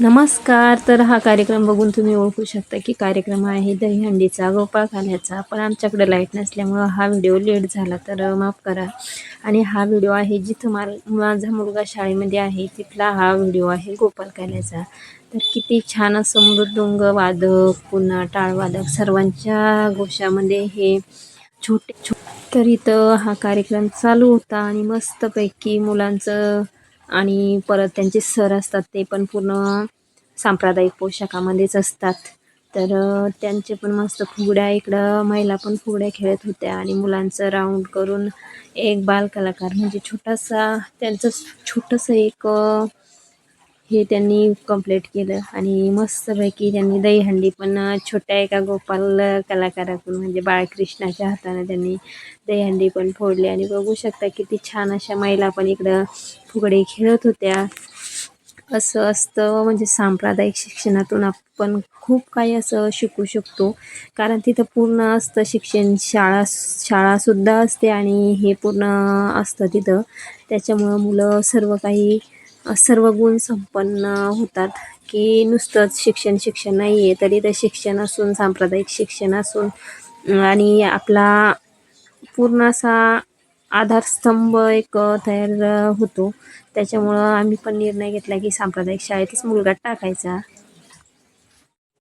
नमस्कार तर हा कार्यक्रम बघून तुम्ही ओळखू शकता की कार्यक्रम आहे दहीहंडीचा गोपाळ खाण्याचा. पण आमच्याकडे लाइट नसल्यामुळं हा व्हिडिओ लेट झाला तर माफ करा. आणि हा व्हिडिओ आहे जिथं मा माझा मुलगा शाळेमध्ये आहे तिथला हा व्हिडिओ आहे गोपाळ खाण्याचा. तर किती छान असं मृदुंग वादक पुन्हा टाळवादक सर्वांच्या घोषामध्ये हे छोटे छो तर इथं हा कार्यक्रम चालू होता आणि मस्तपैकी मुलांचं आणि परत त्यांचे सर असतात ते पण पूर्ण सांप्रदायिक पोशाखामध्येच असतात. तर त्यांचे पण मस्त फुगड्या इकडं महिला पण फुगड्या खेळत होत्या आणि मुलांचं राऊंड करून एक बाल कलाकार म्हणजे छोटासा त्यांचं छोटंसं एक हे त्यांनी कंप्लीट केलं आणि मस्तपैकी त्यांनी दहीहंडी पण छोट्या एका गोपाल कलाकाराकडून म्हणजे बाळकृष्णाच्या हाताने त्यांनी दहीहंडी पण फोडली. आणि बघू शकता किती छान अशा महिला पण इकडं फुगडे खेळत होत्या. असं असतं म्हणजे सांप्रदायिक शिक्षणातून आपण खूप काही असं शिकू शकतो. कारण तिथं पूर्ण असतं शिक्षण शाळा शाळासुद्धा असते आणि हे पूर्ण असतं तिथं. त्याच्यामुळं मुलं सर्व काही सर्व गुण संपन्न होतात की नुसतंच शिक्षण शिक्षण नाही आहे तरी ते शिक्षण असून सांप्रदायिक शिक्षण असून आणि आपला पूर्ण असा आधारस्तंभ एक तयार होतो. त्याच्यामुळं आम्ही पण निर्णय घेतला की सांप्रदायिक शाळेतच मुलगा टाकायचा.